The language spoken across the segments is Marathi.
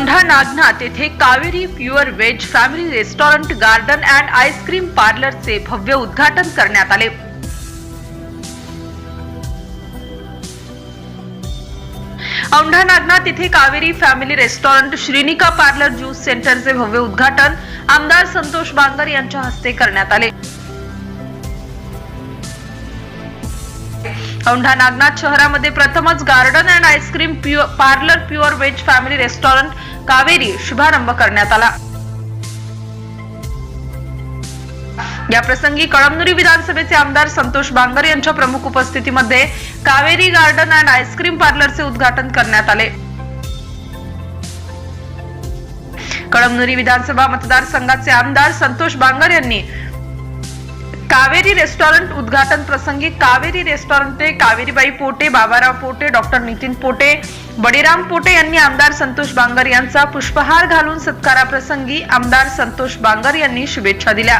औंढा नागनाथ येथे Kaveri pure veg family restaurant garden and ice cream पार्लरचे भव्य उद्घाटन करण्यात आले. औंढा नागनाथ येथे Kaveri family restaurant Shrinika parlour juice सेंटरचे भव्य उद्घाटन आमदार संतोष बांगर यांच्या हस्ते करण्यात आले. औंढा नागनाथ शहरामध्ये प्रथमच garden and ice cream pure parlour pure veg family restaurant Kaveri शुभारंभ करण्यात आला. या प्रसंगी कळमनुरी विधानसभेचे आमदार संतोष बांगर यांच्या प्रमुख उपस्थितीमध्ये Kaveri garden and ice cream पार्लरचे उद्घाटन करण्यात आले. कळमनुरी विधानसभा मतदारसंघाचे आमदार संतोष बांगर यांनी कावेरी रेस्टॉरंट उद्घाटन प्रसंगी कावेरी रेस्टॉरंटचे कावेरीबाई पोटे बाबाराव पोटे डॉक्टर नितीन पोटे बडीराम पोटे यांनी आमदार संतोष बांगर यांचा पुष्पहार घालून सत्काराप्रसंगी आमदार संतोष बांगर यांनी शुभेच्छा दिल्या.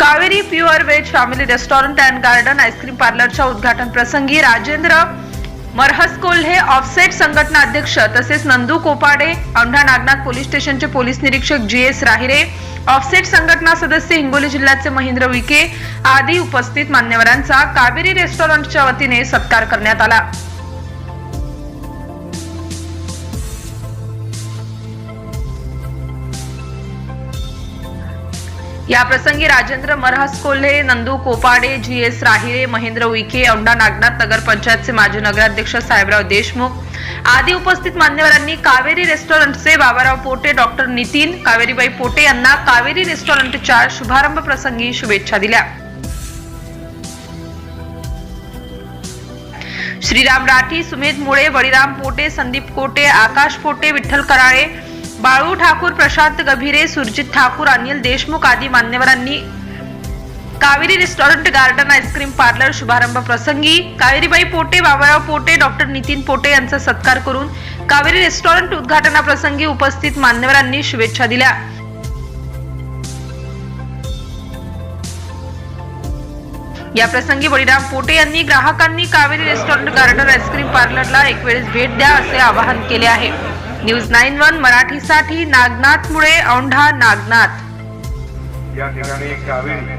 Kaveri pure veg family restaurant and garden ice cream पार्लरच्या उद्घाटन प्रसंगी राजेंद्र मरहस कोल्हे ऑफसेट संघटना अध्यक्ष तसेच नंदू कोपाडे औंढा नागनाथ पोलीस स्टेशनचे पोलीस निरीक्षक जी एस राहिरे ऑफसेट संघटना सदस्य हिंगोली जिल्ह्याचे महेंद्र विके आदी उपस्थित मान्यवरांचा कावेरी रेस्टॉरंटच्या वतीने सत्कार करण्यात आला. या प्रसंगी राजेंद्र मरहस कोल्हे नंदू कोपाडे जी एस राहिरे महेंद्र उईके औंढा नागनाथ नगर पंचायतचे माजी नगराध्यक्ष साहेबराव देशमुख. आदी उपस्थित मान्यवरांनी कावेरी रेस्टॉरंटचे बाबाराव पोटे डॉक्टर नितीन कावेरीबाई पोटे यांना कावेरी रेस्टॉरंटच्या शुभारंभ प्रसंगी शुभेच्छा दिल्या. श्रीराम राठी सुमेध मुळे बळीराम पोटे संदीप कोटे आकाश पोटे विठ्ठल कराळे बाळू ठाकूर प्रशांत गभीरे सुरजित ठाकूर अनिल देशमुख आदी मान्यवरांनी Kaveri restaurant garden ice cream parlour शुभारंभ प्रसंगी कावेरीबाई पोटे बाबाराव पोटे डॉक्टर नितीन पोटे यांचा सत्कार करून कावेरी रेस्टॉरंट उद्घाटनाप्रसंगी उपस्थित मान्यवरांनी शुभेच्छा दिल्या. या प्रसंगी बळीराम पोटे यांनी ग्राहकांनी Kaveri restaurant garden ice cream पार्लरला एक वेळेस भेट द्या असे आवाहन केले आहे. न्यूज नाईन वन मराठीसाठी नागनाथ मुळे औंढा नागनाथ. या ठिकाणी Kaveri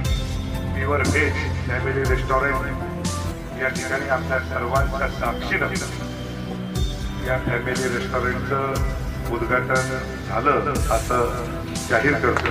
pure veg family restaurant या ठिकाणी आपल्या सर्वांच्या साक्षीनं या फॅमिली रेस्टॉरंटचं उद्घाटन झालं असं जाहीर करतो.